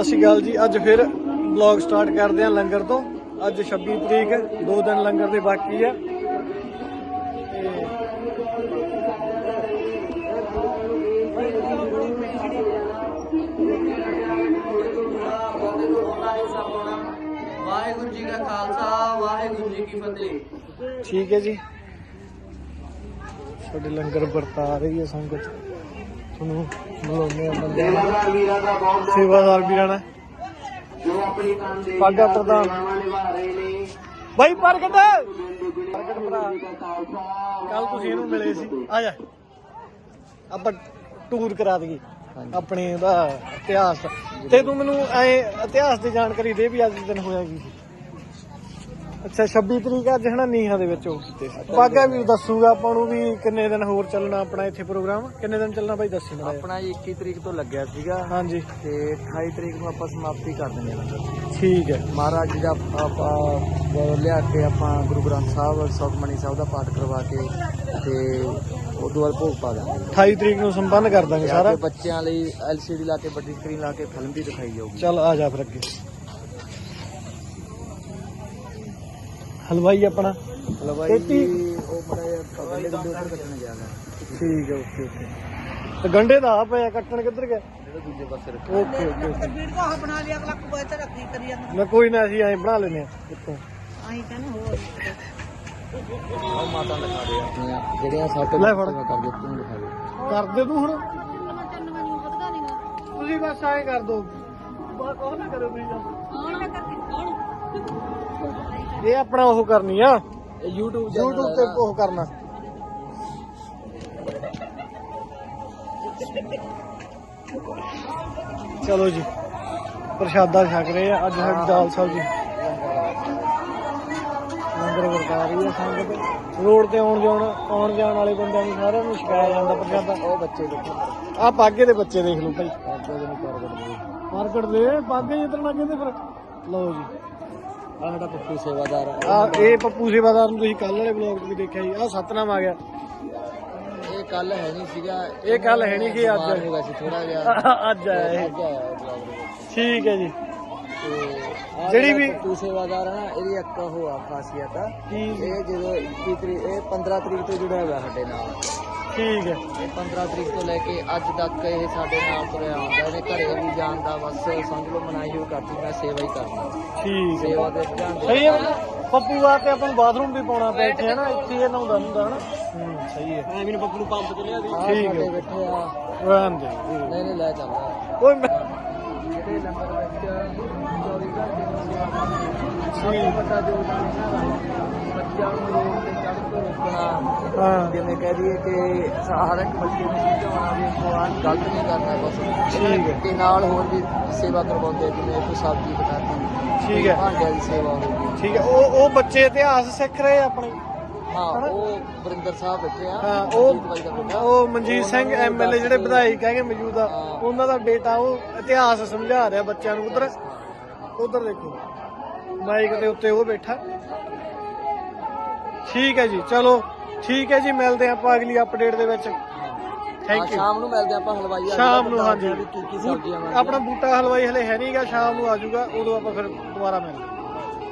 ਸਤਿ ਸ਼੍ਰੀ ਅਕਾਲ ਜੀ। ਅੱਜ ਫਿਰ ਬਲੌਗ ਸਟਾਰਟ ਕਰਦੇ ਹਾਂ ਲੰਗਰ ਤੋਂ। ਅੱਜ 26 ਤਰੀਕ ਦੋ ਦਿਨ ਲੰਗਰ ਦੇ ਬਾਕੀ ਆ। ਵਾਹਿਗੁਰੂ ਜੀ ਕਾ ਖਾਲਸਾ ਵਾਹਿਗੁਰੂ ਜੀ ਕੀ ਫਤਿਹ। ਠੀਕ ਹੈ ਜੀ। ਸਾਡੇ ਲੰਗਰ ਵਰਤਾ ਰਹੀ ਹੈ ਸੰਗਤ। ਤੁਹਾਨੂੰ ਆ ਬੰਦੇ ਸੇਵਾਦਾਰ ਵੀਰਾਂ ਦਾ ਬਹੁਤ ਬਹੁਤ ਸੇਵਾਦਾਰ ਵੀਰਾਂ ਨੇ ਜੋ ਆਪਣੀ ਕੰਮ ਦੇ ਪਾਗਾ ਪ੍ਰਧਾਨ। ਸੇਵਾਵਾਂ ਨਿਭਾ ਰਹੇ ਨੇ ਬਾਈ ਪ੍ਰਗਟ ਪ੍ਰਗਟ ਭਰਾ। ਕੱਲ ਤੁਸੀਂ ਇਹਨੂੰ ਮਿਲੇ ਸੀ ਆ ਜਾ ਆਪਾਂ ਟੂਰ ਕਰਾ ਦਈਏ ਆਪਣੇ ਦਾ ਇਤਿਹਾਸ। ਤੇ ਤੂੰ ਮੈਨੂੰ ਐ ਇਤਿਹਾਸ ਦੀ ਜਾਣਕਾਰੀ ਦੇ ਵੀ ਅੱਜ ਦਿਨ ਹੋਇਆ ਕੀ ਸੀ ਅੱਛਾ 26 ਤਰੀਕ ਅੱਜ ਹਨਾ ਨੀਹਾਂ ਦੇ ਵਿੱਚ ਉਹ। ਕੀਤੇ ਸੀ ਬਾਗਾ ਵੀ ਦੱਸੂਗਾ ਆਪਾਂ ਨੂੰ ਵੀ ਕਿੰਨੇ ਦਿਨ ਹੋਰ ਚੱਲਣਾ ਆਪਣਾ ਇੱਥੇ ਪ੍ਰੋਗਰਾਮ। ਕਿੰਨੇ ਦਿਨ ਚੱਲਣਾ ਬਾਈ ਦੱਸੀ ਆਪਣਾ ਜੀ 21 ਤਰੀਕ ਤੋਂ ਲੱਗਿਆ ਸੀਗਾ। ਹਾਂਜੀ। ਤੇ 28 ਤਰੀਕ ਨੂੰ ਆਪਾਂ ਸਮਾਪਤੀ ਕਰ ਦਿੰਦੇ ਹਾਂ। ਠੀਕ ਹੈ। ਮਹਾਰਾਜ ਜੀ ਦਾ ਆਪਾਂ ਲਿਆ ਕੇ ਆਪਾਂ ਗੁਰੂ ਗ੍ਰੰਥ ਸਾਹਿਬ ਸੁਖਮਨੀ ਸਾਹਿਬ ਦਾ ਪਾਠ ਕਰਵਾ ਕੇ ਤੇ ਉਦੋਂ ਬਾਅਦ ਭੋਗ ਪਾ ਦਾਂਗੇ। 28 ਤਰੀਕ ਨੂੰ ਸੰਪੰਨ ਕਰ ਦਾਂਗੇ ਸਾਰਾ। ਬੱਚਿਆਂ ਲਈ ਐਲਸੀਡੀ ਲਾ ਕੇ ਵੱਡੀ ਸਕਰੀਨ ਲਾ ਕੇ ਫਿਲਮ ਵੀ ਦਿਖਾਈ ਜਾਊਗੀ। ਚੱਲ ਆ ਜਾ ਫਿਰ ਅੱਗੇ। ਹਲਵਾਈ ਆਪਣਾ? ਹਲਵਾਈ ਦੇ ਕੱਟਣ ਗਿਆ। ਠੀਕ ਹੈ ਓਕੇ ਓਕੇ। ਤੇ ਗੰਡੇ ਦਾ ਆ ਪਿਆ ਕੱਟਣ ਕਿੱਧਰ ਗਿਆ? ਜਿਹੜਾ ਦੂਜੇ ਪਾਸੇ ਰੱਖਿਆ। ਓਕੇ ਓਕੇ ਵੀਡੀਓ ਆ ਬਣਾ ਲਿਆ ਅਗਲਾ ਕੋਈ ਤੇ ਰੱਖੀ ਕਰੀ ਜਾਂਦਾ। ਮੈਂ ਕੋਈ ਨਾ ਅਸੀਂ ਐਂ ਬਣਾ ਲੈਨੇ ਆ ਇੱਥੋਂ ਆਹੀਂ ਕਹਿੰਦਾ ਹੋਰ। ਉਹ ਮਾਤਾ ਲਿਖਾ ਦੇ ਆਪਣੀਆਂ ਜਿਹੜੀਆਂ ਸੱਤ ਲੈ ਫੜ। ਕਰ ਦੇ। ਤੂੰ ਲਿਖਾ ਦੇ ਕਰ ਦੇ ਤੂੰ ਹੁਣ ਤੁਸੀਂ ਬਸ ਐਂ ਕਰ ਦੋ। ਬਾ ਕੋਹ ਨਾ ਕਰੋ ਵੀ ਇਹ ਆਪਣਾ ਉਹ ਕਰਨੀ ਆ। YouTube YouTube ਤੇ ਉਹ ਕਰਨਾ। ਚਲੋ ਜੀ ਪ੍ਰਸ਼ਾਦਾ ਛਕ ਰਹੇ ਆ। ਅੱਜ ਸਾਡੀ ਦਾਲ ਸਬਜ਼ੀ। ਲੰਗਰ ਵਰਤਾ ਰਹੀ ਹੈ ਸੰਗਤ। ਰੋਡ ਤੇ ਆਉਣ ਜਾਣ ਆਉਣ ਜਾਣ ਵਾਲੇ ਬੰਦਿਆਂ ਨੂੰ ਸਾਰਿਆਂ ਨੂੰ ਛਕਾਇਆ ਜਾਂਦਾ ਪ੍ਰਸ਼ਾਦਾ। ਉਹ ਬੱਚੇ ਦੇਖੋ। ਆ ਪਾਗੇ ਦੇ ਬੱਚੇ ਦੇਖ ਲਓ ਭਾਈ। ਮਾਰਕੀਟ ਦੇ ਪਾਗੇ ਜਿੱਦਣ ਨਾ ਕਹਿੰਦੇ ਫਿਰ। ਲਓ ਜੀ। ਆ ਸਾਡਾ ਪੱਪੂ ਸੇਵਾਦਾਰ ਆ। ਇਹ ਪੱਪੂ ਸੇਵਾਦਾਰ ਨੂੰ ਤੁਸੀਂ ਕੱਲ ਵਾਲੇ ਬਲੌਗ 'ਚ ਵੀ ਦੇਖਿਆ ਸੀ ਆ ਸਤਨਾਮ ਆ ਗਿਆ। ਇਹ ਕੱਲ ਹੈ ਨਹੀਂ ਸੀਗਾ। ਇਹ ਕੱਲ੍ਹ ਹੈ ਨਹੀਂ ਕਿ ਅੱਜ। ਬਿਮਾਰ ਹੋ ਗਿਆ ਸੀ ਥੋੜਾ ਜਿਹਾ। ਅੱਜ ਆਇਆ ਇਹ ਅੱਜ ਆਇਆ vlog ਦੇ ਵਿੱਚ। ਠੀਕ ਹੈ ਜੀ। ਤੇ ਜਿਹੜੀ ਵੀ- ਪੱਪੂ ਸੇਵਾਦਾਰ ਆ ਨਾ ਇਹਦੀ ਇੱਕ ਉਹ ਆ ਖਾਸੀਅਤ ਆ। ਇਹ ਜਦੋਂ 21 ਤਰੀਕ ਇਹ 15 ਤਰੀਕ ਤੋਂ ਜੁੜਿਆ ਹੋਇਆ ਸਾਡੇ ਨਾਲ। ਠੀਕ ਹੈ। ਇਹ 15 ਤਰੀਕ ਤੋਂ ਲੈ ਕੇ ਅੱਜ ਤੱਕ ਇਹ ਸਾਡੇ ਨਾਲ ਤੁਰਿਆ ਆਉਂਦਾ ਇਹਨੇ ਘਰੇ ਵੀ ਜਾਣ ਦਾ ਬਸ ਸਮਝ ਲਓ ਮਨਾਈ ਹੋ ਕਰਦੀ ਮੈਂ ਸੇਵਾ ਹੀ ਕਰਦਾ। ਠੀਕ ਹੈ। ਸੇਵਾ ਦੇ ਧਿਆਨ ਦੇ ਸਹੀ ਹੈ ਪੱਪੂ ਵਾਸਤੇ ਆਪਾਂ ਨੂੰ ਬਾਥਰੂਮ ਵੀ ਪਾਉਣਾ ਪਿਆ ਇੱਥੇ ਹੈ ਨਾ ਇੱਥੇ ਇਹ ਨਹਾਉਂਦਾ ਹੁੰਦਾ ਹਨਾ? ਹੂੰ ਸਹੀ ਹੈ। ਮੈਂ ਮੈਨੂੰ ਪੱਪੂ ਨੂੰ ਪੰਪ ਤੇ ਲਿਆ ਠੀਕ ਠੀਕ ਹੈ। ਬੈਠੇ ਆ। ਰਹਿਣ ਦੇ। ਨਹੀਂ ਨਹੀਂ ਲੈ ਚੱਲਦਾ ਓਏ ਮੈਂ ਜਿਹੜੇ ਨੰਬਰ ਵਿੱਚ 24 ਘੰਟੇ ਦੀ ਸੇਵਾ ਪਤਾ ਜੋ ਬੱਚਿਆਂ ਨੂੰ ਰੋਡ ਤੇ ਚੜ੍ਹ ਕੇ ਰੋਕਣਾ ਹਾਂ ਜਿਵੇਂ ਕਹਿ ਦਈਏ ਕਿ ਹਰ ਇੱਕ ਬੱਚੇ ਨੂੰ ਸਮਝਾਉਣਾ ਵੀ ਕੁਰਾਨ ਗਲਤ ਨਹੀਂ ਕਰਨਾ ਬਸ ਠੀਕ ਹੈ। ਤੇ ਨਾਲ ਹੋਰ ਵੀ ਸੇਵਾ ਕਰਵਾਉਂਦੇ ਜਿਵੇਂ ਕੋਈ ਸਬਜ਼ੀ ਬਣਾਉਣੀ ਠੀਕ ਹੈ। ਭਾਂਡਿਆਂ ਦੀ ਸੇਵਾ ਹੋ ਗਈ ਠੀਕ ਹੈ ਉਹ ਉਹ ਬੱਚੇ ਇਤਿਹਾਸ ਸਿੱਖ ਰਹੇ ਆ ਆਪਣੇ ਹਾਂ ਉਹ ਵਰਿੰਦਰ ਸਾਹਿਬ ਬੈਠੇ ਆ ਹਾਂ ਮਨਜੀਤ ਬਾਈ ਦਾ ਉਹ। ਉਹ ਮਨਜੀਤ ਸਿੰਘ ਉਹਨਾਂ ਨੂੰ ਐਮਐਲਏ ਜਿਹੜੇ ਦੱਸ ਕੇ- ਵਿਧਾਇਕ ਹੈਗੇ ਮੌਜੂਦਾ ਹਾਂ। ਉਹਨਾਂ ਦਾ ਬੇਟਾ ਉਹ ਇਤਿਹਾਸ ਸਮਝਾ ਰਿਹਾ ਬੱਚਿਆਂ ਨੂੰ ਉਧਰ ਉਧਰ ਦੇਖੋ ਮਾਈਕ ਦੇ ਉੱਤੇ ਉਹ ਬੈਠਾ ਠੀਕ ਹੈ ਜੀ ਚਲੋ ਠੀਕ ਹੈ ਜੀ ਮਿਲਦੇ ਆਪਾਂ ਅਗਲੀ ਅਪਡੇਟ ਦੇ ਵਿੱਚ। ਥੈਂਕ ਯੂ ਸ਼ਾਮ ਨੂੰ ਮਿਲਦੇ ਆਪਾਂ ਹਲਵਾਈ ਆ ਸ਼ਾਮ ਨੂੰ ਹਾਂਜੀ। ਕੀ ਕੀ ਸਬਜ਼ੀਆਂ ਆਪਣਾ ਬੂਟਾ ਹਲਵਾਈ ਹਲੇ ਹੈ ਨਹੀਂਗਾ ਸ਼ਾਮ ਨੂੰ ਆ ਜਾਊਗਾ ਉਦੋਂ ਆਪਾਂ ਫਿਰ ਦੁਬਾਰਾ ਮਿਲਦੇ